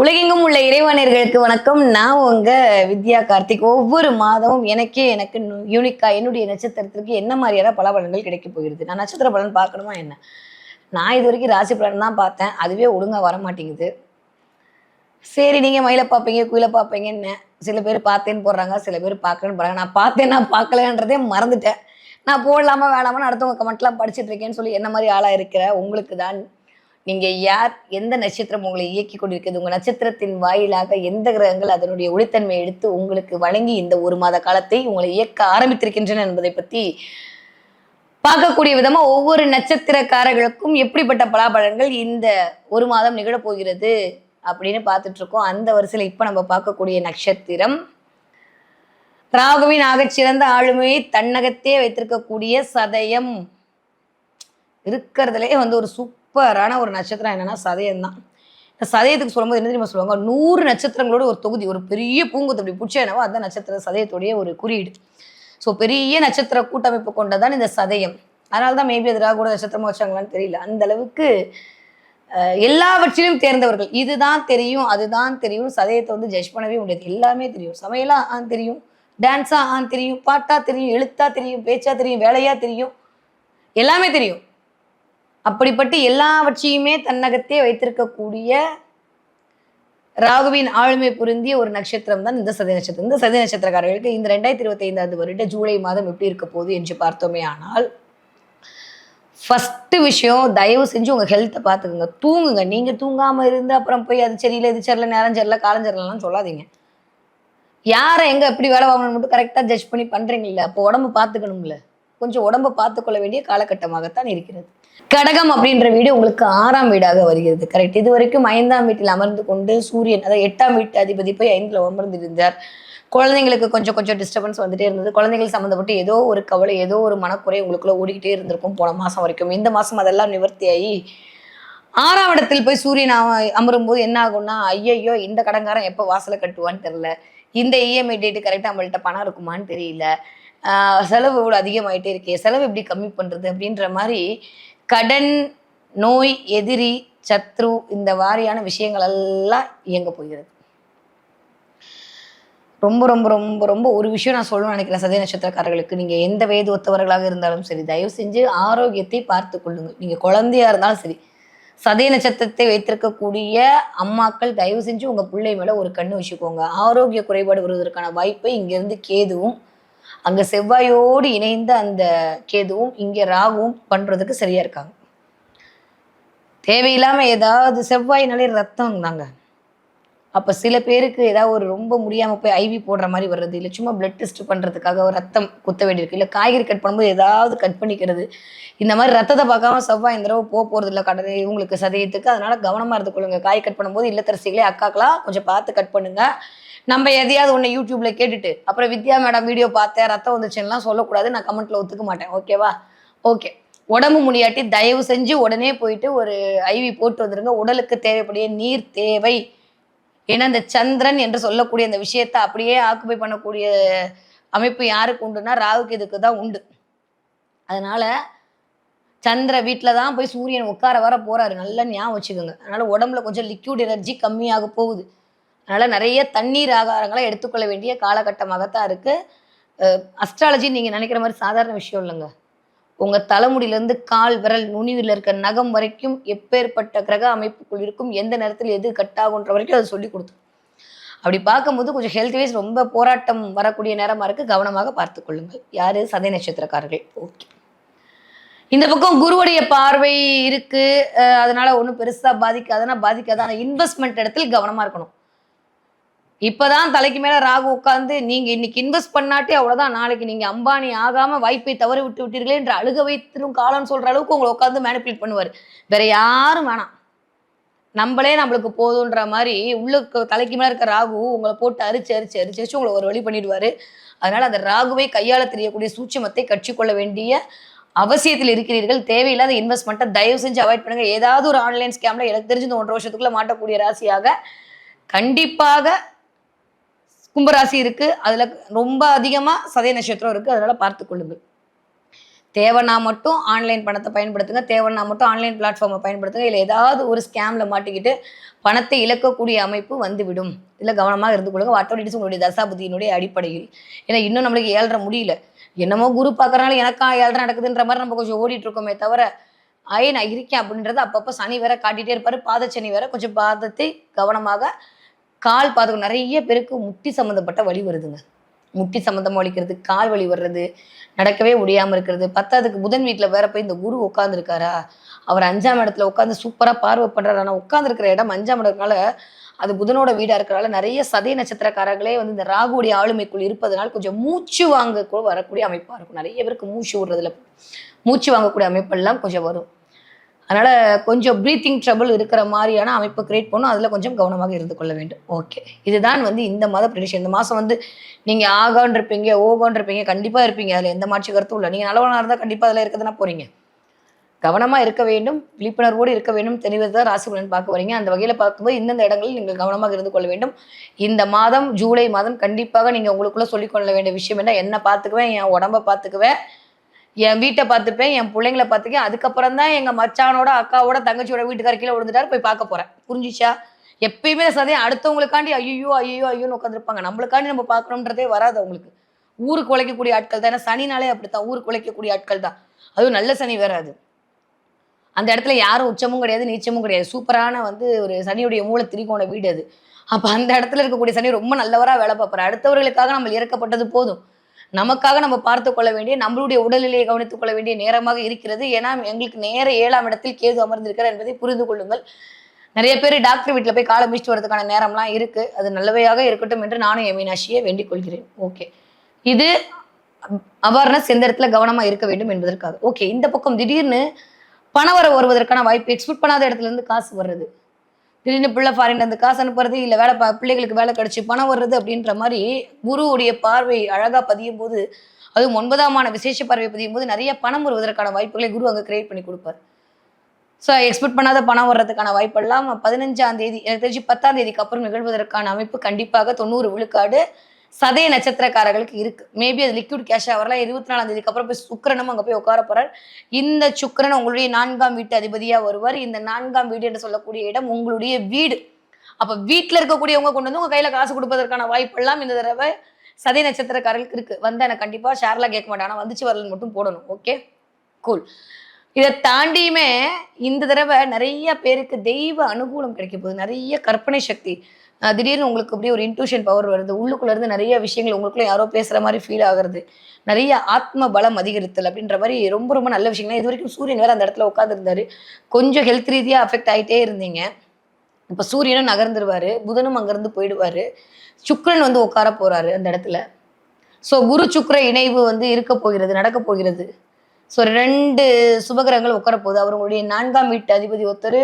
உலகெங்கும் உள்ள இறைவனர்களுக்கு வணக்கம். நான் உங்க வித்யா கார்த்திக். ஒவ்வொரு மாதமும் எனக்கே எனக்கு யூனிக்கா என்னுடைய நட்சத்திரத்திற்கு என்ன மாதிரியான பலபலன்கள் கிடைக்க போகிறது? நான் நட்சத்திர பலன் பார்க்கணுமா என்ன? நான் இது வரைக்கும் ராசி பலன் தான் பார்த்தேன். அதுவே ஒழுங்காக வர மாட்டேங்குது சரி நீங்க மயில பார்ப்பீங்க குயில பார்ப்பீங்கன்னு சில பேர் பார்த்தேன்னு போடுறாங்க சில பேர் பார்க்கலன்னு போறாங்க நான் பார்த்தேன் நான் பார்க்கலன்றதே மறந்துட்டேன். நான் போடலாமா வேணாமான்னு அடுத்தவங்க கமெண்ட்லாம் படிச்சுட்டு இருக்கேன்னு சொல்லி என்ன மாதிரி ஆளாக இருக்கிற? உங்களுக்கு தான் நீங்க யார் எந்த நட்சத்திரம் உங்களை இயக்கி கொண்டிருக்கிறது உங்க நட்சத்திரத்தின் வாயிலாக எந்த கிரகங்கள் அதனுடைய ஒளித்தன்மையை எடுத்து உங்களுக்கு வழங்கி இந்த ஒரு மாத காலத்தை உங்களை இயக்க ஆரம்பித்திருக்கின்றன என்பதை பத்தி பார்க்கக்கூடிய விதமா ஒவ்வொரு நட்சத்திரக்காரர்களுக்கும் எப்படிப்பட்ட பலாபலன்கள் இந்த ஒரு மாதம் நிகழப் போகிறது அப்படின்னு பார்த்துட்டு இருக்கோம் அந்த வரிசையில் இப்ப நம்ம பார்க்கக்கூடிய நட்சத்திரம் ராகுவின் ஆகச்சிறந்த ஆளுமையை தன்னகத்தே வைத்திருக்கக்கூடிய சதயம் இருக்கிறதுலே வந்து ஒரு சூப்பரான ஒரு நட்சத்திரம் என்னன்னா சதயம் தான் இந்த சதயத்துக்கு சொல்லும்போது என்ன தெரியுமா சொல்லுவாங்க? நூறு நட்சத்திரங்களோட ஒரு தொகுதி ஒரு பெரிய பூங்குத்து அப்படி பிடிச்ச என்னவோ அந்த நட்சத்திர சதயத்துடைய ஒரு குறியீடு. ஸோ பெரிய நட்சத்திர கூட்டமைப்பு கொண்டதான் இந்த சதயம். அதனால தான் மேபி அது ராகுட நட்சத்திரமா வச்சாங்களான்னு தெரியல. அந்த அளவுக்கு எல்லாவற்றிலும் தேர்ந்தவர்கள். இதுதான் தெரியும் அதுதான் தெரியும். சதயத்தை வந்து ஜட்ஜ் பண்ணவே முடியாது. எல்லாமே தெரியும். சமையலா ஆ தெரியும் டான்ஸா ஆ தெரியும் பாட்டா தெரியும் எழுத்தா தெரியும் பேச்சா தெரியும் வேலையா தெரியும். எல்லாமே தெரியும். அப்படிப்பட்டு எல்லாவற்றையுமே தன்னகத்தே வைத்திருக்கக்கூடிய ராகுவின் ஆளுமை புரிந்திய ஒரு நட்சத்திரம் தான் இந்த சதி நட்சத்திரம். இந்த சதி நட்சத்திரக்காரர்களுக்கு இந்த ரெண்டாயிரத்தி இருபத்தி ஐந்தாவது வருட ஜூலை மாதம் எப்படி இருக்க போகுது என்று பார்த்தோமே ஆனால் ஃபஸ்ட்டு விஷயம் தயவு செஞ்சு உங்கள் ஹெல்த்தை பார்த்துக்குங்க. தூங்குங்க. நீங்கள் தூங்காமல் இருந்து அப்புறம் போய் அது சரியில்லை இது சரியில்லை நேரம் சரியில்லை காலம் சரியில்லாம் சொல்லாதீங்க. யாரை எங்கே எப்படி வேலை வாங்கணும்னு மட்டும் கரெக்டாக ஜட்ஜ் பண்ணி பண்றீங்கல்ல? அப்போ உடம்பு பார்த்துக்கணும்ல. கொஞ்சம் உடம்பை பார்த்துக்கொள்ள வேண்டிய காலகட்டமாகத்தான் இருக்கிறது. கடகம் அப்படின்ற வீடு உங்களுக்கு ஆறாம் வீடாக வருகிறது. கரெக்ட் இது வரைக்கும் ஐந்தாம் வீட்டில் அமர்ந்து கொண்டு சூரியன் அதாவது எட்டாம் வீட்டு அதிபதி போய் ஐந்தில் அமர்ந்திருந்தார். குழந்தைங்களுக்கு கொஞ்சம் கொஞ்சம் டிஸ்டர்பன்ஸ் வந்துட்டே இருந்தது. குழந்தைகள் சம்மந்தப்பட்டு ஏதோ ஒரு கவலை ஏதோ ஒரு மனக்குறை உங்களுக்குள்ள ஓடிக்கிட்டே இருந்திருக்கும் போன மாதம் வரைக்கும். இந்த மாதம் அதெல்லாம் நிவர்த்தியாகி ஆறாம் இடத்தில் போய் சூரியன் அம- அமரும்போது என்ன ஆகும்னா ஐயையோ இந்த கடங்காரம் எப்போ வாசலை கட்டுவான்னு தெரில இந்த இஎம்ஐ டேட்டு கரெக்டாக நம்மள்கிட்ட பணம் இருக்குமான்னு தெரியல. செலவு இவ்வளோ அதிகமாயிட்டே இருக்கே. செலவு எப்படி கம்மி பண்ணுறது அப்படின்ற மாதிரி கடன் நோய் எதிரி சத்ரு இந்த வாரியான விஷயங்கள் எல்லாம் இயங்க போகிறது. ரொம்ப ரொம்ப ரொம்ப ரொம்ப ஒரு விஷயம் நான் சொல்லணும்னு நினைக்கிறேன் சதய நட்சத்திரக்காரர்களுக்கு. நீங்கள் எந்த வயது ஒத்தவர்களாக இருந்தாலும் சரி தயவு செஞ்சு ஆரோக்கியத்தை பார்த்து கொள்ளுங்கள். நீங்கள் குழந்தையா இருந்தாலும் சரி சதய நட்சத்திரத்தை வைத்திருக்கக்கூடிய அம்மாக்கள் தயவு செஞ்சு உங்கள் பிள்ளை மேலே ஒரு கண்ணு வச்சுக்கோங்க. ஆரோக்கிய குறைபாடு வருவதற்கான வாய்ப்பை இங்கேருந்து கேதுவும் அங்க செவ்வாயோடு இணைந்த அந்த கேதுவும் இங்க ராகுவும் பண்றதுக்கு சரியா இருக்காங்க. தேவையில்லாம ஏதாவது செவ்வாய்னாலே ரத்தம் தாங்க. அப்ப சில பேருக்கு ஏதாவது ஒரு ரொம்ப முடியாம போய் ஐவி போடுற மாதிரி வர்றது இல்லை சும்மா பிளட் டெஸ்ட் பண்றதுக்காக ஒரு ரத்தம் குத்த வேண்டியிருக்கு இல்லை காய்கறி கட் பண்ணும்போது ஏதாவது கட் பண்ணிக்கிறது. இந்த மாதிரி ரத்தத்தை பார்க்காம செவ்வாய் இந்த தடவை போக போறது இல்லை கடை இவங்களுக்கு சதயத்துக்கு. அதனால கவனமா இருந்து கொள்ளுங்க காய் கட் பண்ணும்போது இல்லத்தரசிகளே அக்காக்கெல்லாம் கொஞ்சம் பார்த்து கட் பண்ணுங்க. நம்ம எதையாவது ஒன்று யூடியூப்ல கேட்டுட்டு அப்புறம் வித்யா மேடம் வீடியோ பார்த்தேன் ரத்தம் வந்துச்சுன்னுலாம் சொல்லக்கூடாது நான் கமெண்ட்ல ஒத்துக்க மாட்டேன். ஓகேவா ஓகே உடம்பு முடியாட்டி தயவு செஞ்சு உடனே போயிட்டு ஒரு ஐவி போட்டு வந்துருங்க. உடலுக்கு தேவைப்படிய நீர் தேவை. ஏன்னா இந்த சந்திரன் என்று சொல்லக்கூடிய அந்த விஷயத்தை அப்படியே ஆக்குபை பண்ணக்கூடிய அமைப்பு யாருக்கு உண்டுன்னா ராகுக்கு இதுக்கு தான் உண்டு. அதனால சந்திர வீட்டில் தான் போய் சூரியன் உட்கார வர போறாரு. நல்லா ஞாபகம் வச்சுக்கோங்க. அதனால உடம்புல கொஞ்சம் லிக்யூட் எனர்ஜி கம்மியாக போகுது. அதனால நிறைய தண்ணீர் ஆகாரங்களை எடுத்துக்கொள்ள வேண்டிய காலகட்டமாகத்தான் இருக்கு. அஸ்ட்ராலஜி நீங்க நினைக்கிற மாதிரி சாதாரண விஷயம் இல்லைங்க. உங்க தலைமுடியிலேருந்து கால் விரல் நுனிவில் இருக்க நகம் வரைக்கும் எப்பேற்பட்ட கிரக அமைப்புக்குள் இருக்கும் எந்த நேரத்தில் எது கட் ஆகுன்ற வரைக்கும் அது சொல்லி கொடுத்து. அப்படி பார்க்கும்போது கொஞ்சம் ஹெல்த் வைஸ் ரொம்ப போராட்டம் வரக்கூடிய நேரமாக இருக்குது கவனமாக பார்த்து கொள்ளுங்கள். யாரு? சதய நட்சத்திரக்காரர்கள். ஓகே. இந்த பக்கம் குருவுடைய பார்வை இருக்குது அதனால் ஒன்றும் பெருசாக பாதிக்காதுன்னா பாதிக்காது ஆனால் இன்வெஸ்ட்மெண்ட் இடத்தில் கவனமாக இருக்கணும். இப்பதான் தலைக்கு மேல ராகு உட்கார்ந்து நீங்க இன்னைக்கு இன்வெஸ்ட் பண்ணாட்டி அவ்வளவுதான் நாளைக்கு நீங்க அம்பானி ஆகாம வாய்ப்பை தவறி விட்டு விட்டீர்களே என்று அழுக வைத்திரும் காலம்னு சொல்ற அளவுக்கு உங்களை உட்காந்து மேனிப்புலேட் பண்ணுவார். வேற யாரும் வேணாம். நம்மளே நம்மளுக்கு போதுன்ற மாதிரி உள்ள தலைக்கு மேல இருக்க ராகு உங்களை போட்டு அரிச்சு அரிச்சு அரிச்சு அரிச்சு உங்களை ஒரு வழி பண்ணிடுவாரு. அதனால அந்த ராகுவை கையாள தெரியக்கூடிய சூட்சமத்தை கற்றுக்கொள்ள வேண்டிய அவசியத்தில் இருக்கிறீர்கள். தேவையில்லாத இன்வெஸ்ட்மெண்ட்டை தயவு செஞ்சு அவாய்ட் பண்ணுங்க. ஏதாவது ஒரு ஆன்லைன் ஸ்கேம்ல எனக்கு தெரிஞ்சு இந்த ஒன்றரை வருஷத்துக்குள்ள மாட்டக்கூடிய ராசியாக கண்டிப்பாக கும்பராசி இருக்கு. அதுல ரொம்ப அதிகமா சதய நட்சத்திரம் இருக்கு. அதனால பார்த்து கொள்ளுங்கள். தேவைன்னா மட்டும் ஆன்லைன் பணத்தை பயன்படுத்துங்க. தேவைன்னா மட்டும் ஆன்லைன் பிளாட்ஃபார்மை பயன்படுத்துங்க. இல்லை ஏதாவது ஒரு ஸ்கேமில் மாட்டிக்கிட்டு பணத்தை இழக்கக்கூடிய அமைப்பு வந்துவிடும். இதில் கவனமாக இருந்து கொள்ளுங்க. வாட் உங்களுடைய தசாபதியினுடைய அடிப்படையில்? ஏன்னா இன்னும் நம்மளுக்கு ஏழ்ற முடியல. என்னமோ குரு பார்க்கறனால எனக்கா ஏழ்ற நடக்குதுன்ற மாதிரி நம்ம கொஞ்சம் ஓடிட்டு இருக்கோமே தவிர ஐ நான் இருக்கேன் அப்படின்றத அப்பப்போ சனி வேற காட்டிகிட்டே இருப்பாரு. சனி வேற கொஞ்சம் பாதத்தை கவனமாக கால் பாதகம் நிறைய பேருக்கு முட்டி சம்மந்தப்பட்ட வலி வருதுங்க. முட்டி சம்மந்தமாக வலிக்கிறது கால் வலி வர்றது நடக்கவே முடியாமல் இருக்கிறது. பத்தாவதுக்கு புதன் வீட்டில் வேற போய் இந்த குரு உட்காந்துருக்காரா அவர் அஞ்சாம் இடத்துல உட்காந்து சூப்பராக பார்வை பண்ணுறாரு ஆனால் உட்காந்துருக்கிற இடம் அஞ்சாம் இடம்னால அது புதனோட வீடாக இருக்கிறனால நிறைய சதய நட்சத்திரக்காரர்களே வந்து இந்த ராகுடைய ஆளுமைக்குள் இருப்பதனால் கொஞ்சம் மூச்சு வாங்க வரக்கூடிய அமைப்பாக இருக்கும். நிறைய பேருக்கு மூச்சு விடுறதுல மூச்சு வாங்கக்கூடிய அமைப்பெல்லாம் கொஞ்சம் வரும். அதனால் கொஞ்சம் ப்ரீத்திங் ட்ரபிள் இருக்கிற மாதிரியான அமைப்பு கிரியேட் பண்ணும். அதில் கொஞ்சம் கவனமாக இருந்து கொள்ள வேண்டும். ஓகே இதுதான் வந்து இந்த மாத ப்ரிடிஷன் இந்த மாதம் வந்து நீங்கள் ஆகான் இருப்பீங்க ஓகான் இருப்பீங்க கண்டிப்பாக இருப்பீங்க. அதில் எந்த மாற்று கருத்தும் இல்லை. நீங்கள் நல்லவனாக இருந்தால் கண்டிப்பாக அதில் இருக்கிறதுனா போகிறீங்க கவனமாக இருக்க வேண்டும். விழிப்புணர்வோடு இருக்க வேண்டும். தெரிவது தான் ராசி பலன் பார்க்க வரீங்க அந்த வகையில் பார்க்கும்போது இந்தந்த இடங்களில் நீங்கள் கவனமாக இருந்து கொள்ள வேண்டும். இந்த மாதம் ஜூலை மாதம் கண்டிப்பாக நீங்கள் உங்களுக்குள்ளே சொல்லிக்கொள்ள வேண்டிய விஷயம் என்ன? என்ன பார்த்துக்குவேன் என் உடம்ப பார்த்துக்குவேன். என் வீட்டை பார்த்துப்பேன் என் பிள்ளைங்கள பார்த்துக்கேன். அதுக்கப்புறம் தான் எங்கள் மச்சானோட அக்காவோட தங்கச்சியோட வீட்டுக்கார கீழே விழுந்துட்டாரு. போய் பார்க்க போகிறேன் புரிஞ்சிச்சா? எப்பயுமே சதையும் அடுத்தவங்களுக்காண்டி ஐயோ ஐயோ ஐயோன்னு உட்காந்துருப்பாங்க நம்மளுக்காண்டி நம்ம பார்க்கணுன்றதே வராது அவங்களுக்கு. ஊருக்கு உழைக்கக்கூடிய ஆட்கள் தான். ஏன்னா சனினாலே அப்படித்தான். ஊருக்கு உழைக்கக்கூடிய ஆட்கள் தான். அதுவும் நல்ல சனி வராது அந்த இடத்துல யாரும் உச்சமும் கிடையாது நீச்சமும் கிடையாது. சூப்பரான வந்து ஒரு சனியுடைய மூல திரிகோண வீடு அது. அப்போ அந்த இடத்துல இருக்கக்கூடிய சனி ரொம்ப நல்லவராக வேலை பார்ப்பாரு. அடுத்தவர்களுக்காக நம்ம இறக்கப்பட்டது போதும். நமக்காக நம்ம பார்த்து கொள்ள வேண்டிய நம்மளுடைய உடல்நிலையை கவனித்துக் கொள்ள வேண்டிய நேரமாக இருக்கிறது. ஏன்னா எங்களுக்கு நேர ஏழாம் இடத்தில் கேது அமர்ந்திருக்கிறார் என்பதை புரிந்து கொள்ளுங்கள். நிறைய பேர் டாக்டர் வீட்டில் போய் காலை மிச்சிட்டு வரதுக்கான நேரம்லாம் இருக்கு. அது நல்லவையாக இருக்கட்டும் என்று நானும் என் மீனாட்சியை வேண்டிக் கொள்கிறேன். ஓகே. இது அவேர்னஸ் எந்த இடத்துல கவனமாக இருக்க வேண்டும் என்பதற்காக. ஓகே இந்த பக்கம் திடீர்னு பணவரவு வருவதற்கான வாய்ப்பு எக்ஸ்பெக்ட் பண்ணாத இடத்துல இருந்து காசு வர்றது. திடீர்னு பிள்ளை ஃபாரின்ல இருந்து காசு அனுப்புறது இல்லை வேலை பா பிள்ளைகளுக்கு வேலை கிடைச்சி பணம் வர்றது அப்படின்ற மாதிரி குருவுடைய பார்வை அழகாக பதியும் போது அதுவும் ஒன்பதாமான விசேஷ பார்வை பதியும் போது நிறைய பணம் வருவதற்கான வாய்ப்புகளை குரு அங்கே கிரியேட் பண்ணி கொடுப்பார். ஸோ எக்ஸ்பெக்ட் பண்ணாத பணம் வர்றதுக்கான வாய்ப்பெல்லாம் பதினஞ்சாம் தேதி எனக்கு தெரிஞ்சு பத்தாம் தேதிக்கு அப்புறம் நிகழ்வதற்கான அமைப்பு கண்டிப்பாக தொண்ணூறு விழுக்காடு சதய நட்சத்திரக்காரர்களுக்கு இருக்கு. மேபி அது லிக்விட் கேஷாக வரலாம். இருபத்தி நாலாம் தேதிக்கு அப்புறம் போய் சுக்கரனும் அங்கே போய் உட்கார போறார். இந்த சுக்கரன் உங்களுடைய நான்காம் வீட்டு அதிபதியா வருவார். இந்த நான்காம் வீடு என்று சொல்லக்கூடிய இடம் உங்களுடைய வீடு. அப்ப வீட்டில் இருக்கக்கூடியவங்க கொண்டு வந்து உங்க கையில காசு கொடுப்பதற்கான வாய்ப்பெல்லாம் இந்த தடவை சதய நட்சத்திரக்காரர்களுக்கு இருக்கு. வந்தா எனக்கு கண்டிப்பா ஷேர்லாம் கேட்க மாட்டேன் ஆனா வந்துச்சு வரலன்னு மட்டும் போடணும். ஓகே கூல் இதை தாண்டியுமே இந்த தடவை நிறைய பேருக்கு தெய்வ அனுகூலம் கிடைக்க போகுது. நிறைய கற்பனை சக்தி. திடீர்னு உங்களுக்கு அப்படியே ஒரு இன்ட்யூஷன் பவர் வருது. உள்ளுக்குள்ளேருந்து நிறைய விஷயங்கள் உங்களுக்குள்ள யாரோ பேசுகிற மாதிரி ஃபீல் ஆகுறது. நிறைய ஆத்ம பலம் அதிகரித்தல் அப்படின்ற மாதிரி ரொம்ப ரொம்ப நல்ல விஷயங்கள். இது வரைக்கும் சூரியன் வேறு அந்த இடத்துல உட்காந்துருந்தாரு கொஞ்சம் ஹெல்த் ரீதியாக அஃபெக்ட் ஆகிட்டே இருந்தீங்க. இப்போ சூரியனும் நகர்ந்துருவார். புதனும் அங்கேருந்து போயிடுவார். சுக்ரன் வந்து உட்கார போகிறாரு அந்த இடத்துல. ஸோ குரு சுக்ர இணைவு வந்து இருக்க போகிறது நடக்க போகிறது. ஸோ ரெண்டு சுபகிரகங்கள் உட்கார போகுது அவங்களுடைய நான்காம் வீட்டு அதிபதி ஒருத்தர்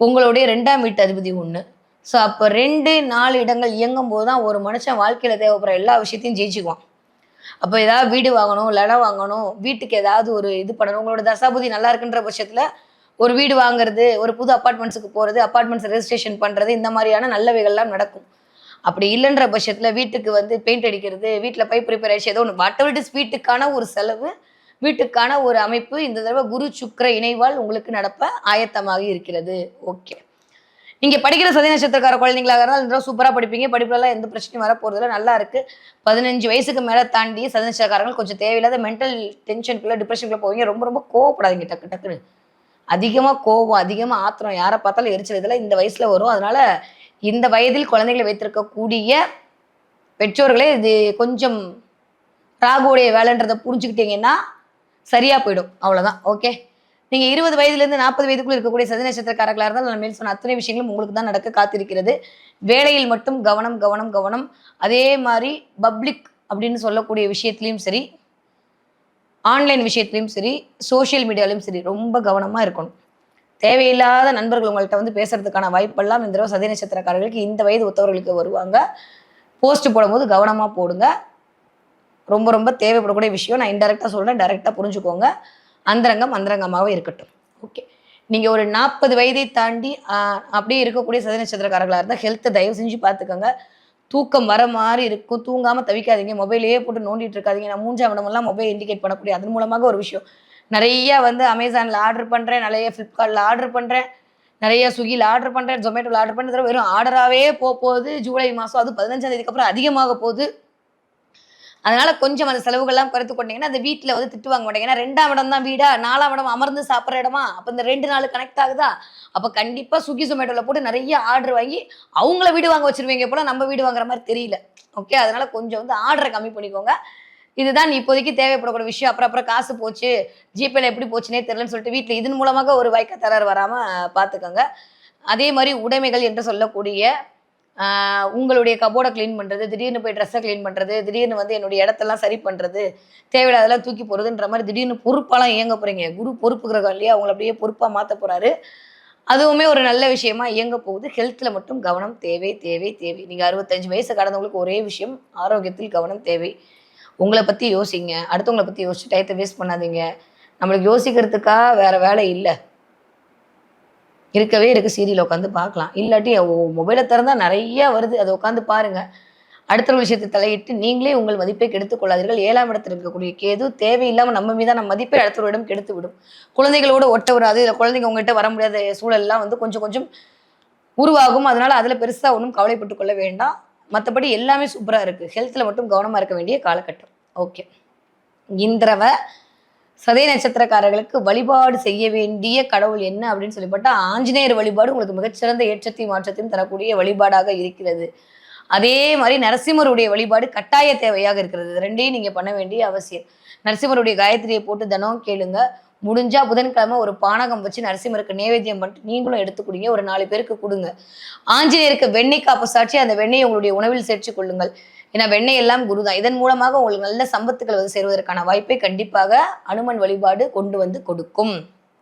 உங்களுடைய ரெண்டாம் வீட்டு அதிபதி ஒன்று ஸோ அப்போ ரெண்டு நாலு இடங்கள் இயங்கும் போது தான் ஒரு மனுஷன் வாழ்க்கையில் தேவைப்படுற எல்லா விஷயத்தையும் ஜெயிச்சுக்குவான். அப்போ ஏதாவது வீடு வாங்கணும் நிலம் வாங்கணும் வீட்டுக்கு ஏதாவது ஒரு இது பண்ணணும் உங்களோட தசாபுதி நல்லா இருக்குன்ற பட்சத்தில் ஒரு வீடு வாங்குறது ஒரு புது அப்பார்ட்மெண்ட்ஸுக்கு போகிறது அப்பார்ட்மெண்ட்ஸ் ரெஜிஸ்ட்ரேஷன் பண்ணுறது இந்த மாதிரியான நல்லவைகள்லாம் நடக்கும். அப்படி இல்லைன்ற பட்சத்தில் வீட்டுக்கு வந்து பெயிண்ட் அடிக்கிறது வீட்டில் பைப் ரிப்பேர் ஏதோ ஒன்று வாட் எவர் இட் இஸ் வீட்டுக்கான ஒரு செலவு வீட்டுக்கான ஒரு அமைப்பு இந்த தடவை குரு சுக்கர இணைவால் உங்களுக்கு நடப்ப ஆயத்தமாக இருக்கிறது. ஓகே. நீங்க படிக்கிற சதி நட்சத்திரக்கார குழந்தைங்களாக இருந்தால் இந்த சூப்பரா படிப்பீங்க. படிப்புலாம் எந்த பிரச்சனையும் வர போறதில்ல நல்லா இருக்கு. பதினஞ்சு வயசுக்கு மேல தாண்டி சதி நட்சத்திரக்காரங்க கொஞ்சம் தேவையில்லாத மென்டல் டென்ஷனுக்குள்ள டிப்ரெஷனுக்குள்ள போவீங்க. ரொம்ப ரொம்ப கோவப்படாதீங்க. டக்கு டக்குன்னு. அதிகமா கோவம் அதிகமா ஆத்திரம் யாரை பார்த்தாலும் எரிச்சல். இதெல்லாம் இந்த வயசுல வரும். அதனால இந்த வயதில் குழந்தைகளை வைத்திருக்கக்கூடிய பெற்றோர்களே இது கொஞ்சம் ராகுடைய வேலைன்றதை புரிஞ்சுக்கிட்டீங்கன்னா சரியா போயிடும். அவ்வளவுதான். ஓகே நீங்க இருபது வயதுல இருந்து நாற்பது வயதுக்குள்ள இருக்கக்கூடிய சதி நட்சத்திரக்காரர்களா இருந்தால் நான் மேல் சொன்ன அத்தனை விஷயங்களும் உங்களுக்கு தான் நடக்க காத்திருக்கிறது. வேலையில் மட்டும் கவனம் கவனம் கவனம். அதே மாதிரி பப்ளிக் அப்படின்னு சொல்லக்கூடிய விஷயத்துலையும் சரி ஆன்லைன் விஷயத்துலையும் சரி சோஷியல் மீடியாலையும் சரி ரொம்ப கவனமா இருக்கணும். தேவையில்லாத நண்பர்கள் உங்கள்கிட்ட வந்து பேசுறதுக்கான வாய்ப்பெல்லாம் இந்த தடவை சதி நட்சத்திரக்காரர்களுக்கு இந்த வயது ஒத்தவர்களுக்கு வருவாங்க. போஸ்ட் போடும்போது கவனமாக போடுங்க. ரொம்ப ரொம்ப தேவைப்படக்கூடிய விஷயம். நான் இன்டெரக்டாக சொல்கிறேன் டைரெக்டாக புரிஞ்சுக்கோங்க. அந்தரங்கம் அந்தரங்கமாகவே இருக்கட்டும். ஓகே நீங்கள் ஒரு நாற்பது வயதை தாண்டி அப்படியே இருக்கக்கூடிய சதி நட்சத்திரக்காரர்களாக இருந்தால் ஹெல்த்தை தயவு செஞ்சு பார்த்துக்கோங்க தூக்கம் வர மாதிரி இருக்கும். தூங்காமல் தவிக்காதீங்க. மொபைலையே போட்டு நோண்டிட்டு இருக்காதிங்க. நான் மூஞ்சாம் இடமெல்லாம் மொபைல் இண்டிகேட் பண்ணக்கூடிய அதன் மூலமாக ஒரு விஷயம். நிறைய வந்து அமேசானில் ஆர்டர் பண்ணுறேன் நிறைய ஃப்ளிப்கார்ட்டில் ஆர்டர் பண்ணுறேன் நிறைய ஸ்விக்கியில் ஆர்டர் பண்ணுறேன் ஜொமேட்டோவில் ஆர்டர் பண்ணுறது வெறும் ஆர்டராகவே போக போகுது. ஜூலை மாதம் அது பதினஞ்சாம் தேதிக்கு அப்புறம் அதிகமாக போகுது. அதனால கொஞ்சம் அந்த செலவுகள்லாம் குறைத்து கொண்டீங்கன்னா அந்த வீட்டில் வந்து திட்டு வாங்க மாட்டேங்க ஏன்னா ரெண்டாம் இடம் தான் வீடா நாலாம் இடம் அமர்ந்து சாப்பிட்ற இடமா? அப்போ இந்த ரெண்டு நாள் கனெக்ட் ஆகுதா? அப்போ கண்டிப்பாக சுகி சொமேட்டோவில் போட்டு நிறைய ஆர்டர் வாங்கி அவங்கள வீடு வாங்க வச்சிருவீங்க போல நம்ம வீடு வாங்குற மாதிரி தெரியல. ஓகே அதனால கொஞ்சம் வந்து ஆர்டரை கம்மி பண்ணிக்கோங்க. இதுதான் இப்போதைக்கு தேவைப்படக்கூடிய விஷயம். அப்புறம் அப்புறம் காசு போச்சு. ஜிபேல எப்படி போச்சுனே தெரியலன்னு சொல்லிட்டு வீட்டில் இதன் மூலமாக ஒரு வைக்க தரார் வராமல் பார்த்துக்கோங்க. அதே மாதிரி உடைமைகள் என்று சொல்லக்கூடிய உங்களுடைய கபோர்டை க்ளீன் பண்ணுறது திடீர்னு போய் ட்ரெஸ்ஸை க்ளீன் பண்ணுறது திடீர்னு வந்து என்னுடைய இடத்தெல்லாம் சரி பண்ணுறது தேவையில்லாதெல்லாம் தூக்கி போகிறதுன்ற மாதிரி திடீர்னு பொறுப்பாலாம் இயங்க போகிறீங்க குரு பொறுப்பு கிரகம் இல்லையா? அவங்கள அப்படியே பொறுப்பாக மாற்ற போகிறாரு அதுவுமே ஒரு நல்ல விஷயமா இயங்க போகுது. ஹெல்த்தில் மட்டும் கவனம் தேவை தேவை தேவை. நீங்கள் அறுபத்தஞ்சு வயசு கடந்தவங்களுக்கு ஒரே விஷயம் ஆரோக்கியத்தில் கவனம் தேவை. உங்களை பற்றி யோசிங்க. அடுத்தவங்களை பற்றி யோசிச்சு டயத்தை வேஸ்ட் பண்ணாதீங்க. நம்மளுக்கு யோசிக்கிறதுக்காக வேறு வேலை இல்லை. இருக்கவே இருக்கு சீரியல் உட்காந்து பார்க்கலாம். இல்லாட்டி மொபைலை திறந்தால் நிறைய வருது. அதை உட்காந்து பாருங்க. அடுத்த ஒரு விஷயத்தை தலையிட்டு நீங்களே உங்கள் மதிப்பை கெடுத்துக் கொள்ளாதீர்கள். ஏழாம் இடத்தில் இருக்கக்கூடிய கேது தேவையில்லாமல் நம்ம மீதான மதிப்பை அடுத்தவரிடம் கெடுத்து விடும். குழந்தைகளோட ஒட்ட வராது இல்லை குழந்தைங்க உங்ககிட்ட வர முடியாத சூழல்லாம் வந்து கொஞ்சம் கொஞ்சம் உருவாகும். அதனால அதில் பெருசாக ஒன்றும் கவலைப்பட்டு கொள்ள வேண்டாம். மற்றபடி எல்லாமே சூப்பராக இருக்குது ஹெல்த்தில் மட்டும் கவனமாக இருக்க வேண்டிய காலகட்டம். ஓகே இந்திரவை சதய நட்சத்திரக்காரர்களுக்கு வழிபாடு செய்ய வேண்டிய கடவுள் என்ன அப்படின்னு சொல்லி பார்த்தா ஆஞ்சநேயர் வழிபாடு உங்களுக்கு மிகச்சிறந்த ஏற்றத்தையும் மாற்றத்தையும் தரக்கூடிய வழிபாடாக இருக்கிறது. அதே மாதிரி நரசிம்மருடைய வழிபாடு கட்டாய தேவையாக இருக்கிறது. ரெண்டையும் நீங்க பண்ண வேண்டிய அவசியம். நரசிம்மருடைய காயத்ரியை போட்டு தினம் கேளுங்க. முடிஞ்சா புதன்கிழமை ஒரு பானகம் வச்சு நரசிம்மருக்கு நேவேத்தியம் பண்ணிட்டு நீங்களும் எடுத்துக்கொடுங்க ஒரு நாலு பேருக்கு கொடுங்க. ஆஞ்சநேயருக்கு வெண்ணெய் காப்பு சாட்சி அந்த வெண்ணெயை உங்களுடைய உணவில் சேர்த்து கொள்ளுங்கள். ஏன்னா வெண்ணெய் எல்லாம் குருதான் இதன் மூலமாக உங்களுக்கு நல்ல சம்பத்துக்கள் வந்து சேருவதற்கான வாய்ப்பை கண்டிப்பாக அனுமன் வழிபாடு கொண்டு வந்து கொடுக்கும்.